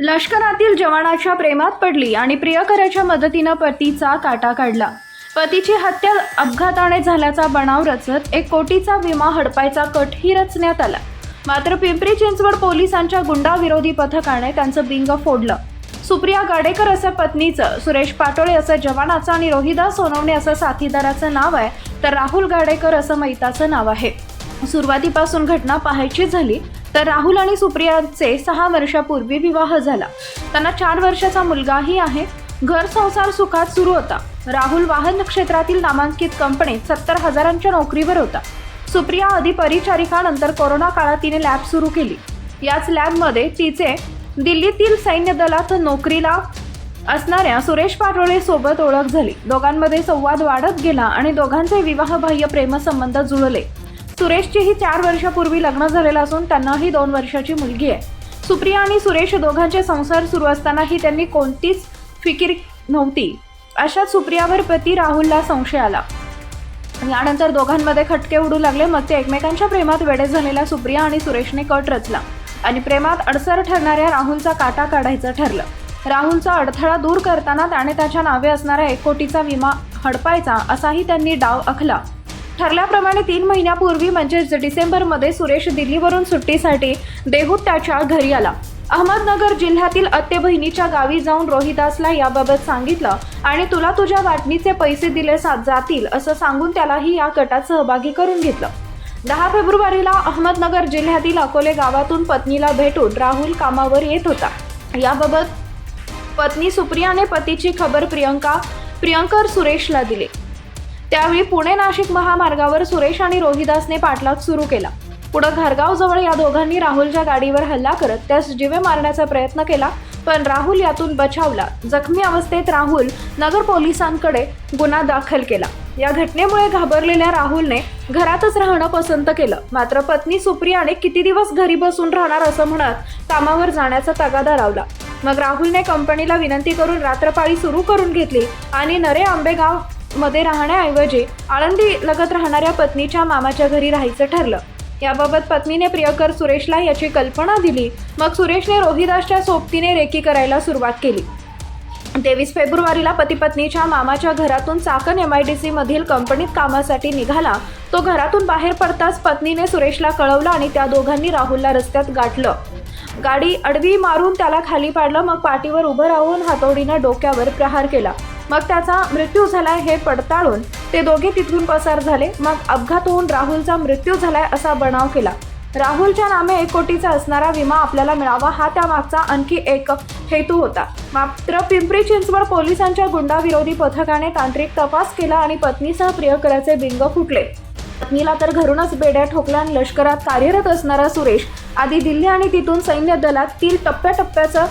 लष्करातील जवानाच्या प्रेमात पडली आणि प्रियकराच्या मदतीनं पतीचा काटा काढला. पतीची हत्या अपघाताने झाल्याचा बनाव रचत एक कोटीचा विमा हडपायचा कटही रचण्यात आला. मात्र पिंपरी चिंचवड पोलिसांच्या गुंडाविरोधी पथकाने त्यांचं बिंग फोडलं. सुप्रिया गाडेकर असं पत्नीचं सुरेश पाटोळे असं जवानाचं आणि रोहिदास सोनवणे असं साथीदाराचं नाव आहे तर राहुल गाडेकर असं मैताचं नाव आहे. सुरुवातीपासून घटना पाहायची झाली तर राहुल आणि सुप्रियाचे सहा वर्षापूर्वी विवाह झाला. त्यांना चार वर्षाचा मुलगाही आहे. घर संसार सुखात सुरू होता. राहुल वाहन क्षेत्रातील नामांकित कंपनीत सत्तर हजारांच्या नोकरीवर होता. सुप्रिया आधी परिचारिका नंतर कोरोना काळात तिने लॅब सुरू केली. याच लॅबमध्ये तिचे दिल्लीतील सैन्य दलात नोकरीला असणाऱ्या सुरेश पाटोळे सोबत ओळख झाली. दोघांमध्ये संवाद वाढत गेला आणि दोघांचे विवाहबाह्य प्रेमसंबंध जुळले. सुरेशचीही चार वर्षापूर्वी लग्न झालेलं असून त्यांनाही दोन वर्षाची मुलगी आहे. सुप्रिया आणि सुरेश दोघांचे संसार सुरू असतानाही त्यांनी कोणतीच फिकीर नव्हती. अशात सुप्रियावर पती राहुलला संशय आला. यानंतर दोघांमध्ये खटके उडू लागले मग ते एकमेकांच्या प्रेमात वेडे झालेल्या सुप्रिया आणि सुरेशने कट रचला आणि प्रेमात अडसर ठरणाऱ्या राहुलचा काटा काढायचं ठरलं. राहुलचा अडथळा दूर करताना त्याने त्याच्या नावे असणारा एक कोटीचा विमा हडपायचा असाही त्यांनी डाव आखला. ठरल्याप्रमाणे तीन महिन्यापूर्वी म्हणजेच डिसेंबरमध्ये सुरेश दिल्लीवरून सुट्टीसाठी देहूत त्याच्या घरी आला. अहमदनगर जिल्ह्यातील अत्ते बहिणीच्या गावी जाऊन रोहिदासला याबाबत सांगितलं आणि तुला तुझ्या वाटणीचे पैसे दिले सा- जातील असं सांगून त्यालाही या गटात सहभागी करून घेतलं. दहा फेब्रुवारीला अहमदनगर जिल्ह्यातील अकोले गावातून पत्नीला भेटून राहुल कामावर येत होता. याबाबत पत्नी सुप्रियाने पतीची खबर प्रियंका प्रियंकर सुरेशला दिली. त्यावेळी पुणे नाशिक महामार्गावर सुरेश आणि रोहिदासने पाठलाग सुरू केला. पुढं घरगावजवळ या दोघांनी राहुलच्या गाडीवर हल्ला करत त्यास जीवे मारण्याचा प्रयत्न केला पण राहुल यातून बचावला. जखमी अवस्थेत राहुल नगर पोलिसांकडे गुन्हा दाखल केला. या घटनेमुळे घाबरलेल्या राहुलने घरातच राहणं पसंत केलं. मात्र पत्नी सुप्रियाने किती दिवस घरी बसून राहणार असं म्हणत कामावर जाण्याचा तगादा लावला. मग राहुलने कंपनीला विनंती करून रात्रपाळी सुरू करून घेतली आणि नरे आंबेगाव मध्ये राहण्याऐवजी आळंदी लगत राहणाऱ्या पत्नीच्या मामाच्या घरी राहायचं ठरलं. याबाबत पत्नीने प्रियकर सुरेशला याची कल्पना दिली. मग सुरेशने रोहिदासच्या सोबतीने रेकी करायला सुरुवात केली. तेवीस फेब्रुवारीला पतीपत्नीच्या मामाच्या घरातून Chakan M I D C मधील कंपनीत कामासाठी निघाला. तो घरातून बाहेर पडताच पत्नीने सुरेशला कळवलं आणि त्या दोघांनी राहुलला रस्त्यात गाठलं. गाडी अडवी मारून त्याला खाली पाडलं मग पाठीवर उभं राहून हातोडीनं डोक्यावर प्रहार केला. मग त्याचा मृत्यू झालाय हे पडताळून ते दोघे तिथून पसार झाले. मग अपघात होऊन राहुलचा मृत्यू झालाय असा बनाव केला. राहुलच्या नामे एक कोटीचा असणारा विमा आपल्याला मिळावा हा त्यामागचा आणखी एक हेतू होता. मात्र पिंपरी चिंचवड पोलिसांच्या गुंडाविरोधी पथकाने तांत्रिक तपास केला आणि पत्नीसह प्रियकराचे बिंग फुटले. पत्नीला तर घरूनच बेड्या ठोकल्या आणि लष्करात कार्यरत असणारा सुरेश आधी दिल्ली आणि तिथून सैन्य दलात तीन टप्प्याटप्प्याचं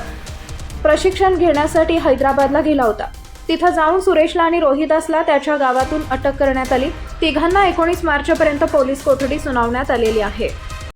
प्रशिक्षण घेण्यासाठी हैदराबादला गेला होता. तिथं जाऊन सुरेशला आणि रोहिदासला त्याच्या गावातून अटक करण्यात आली. तिघांना एकोणीस मार्चपर्यंत पोलीस कोठडी सुनावण्यात आलेली आहे.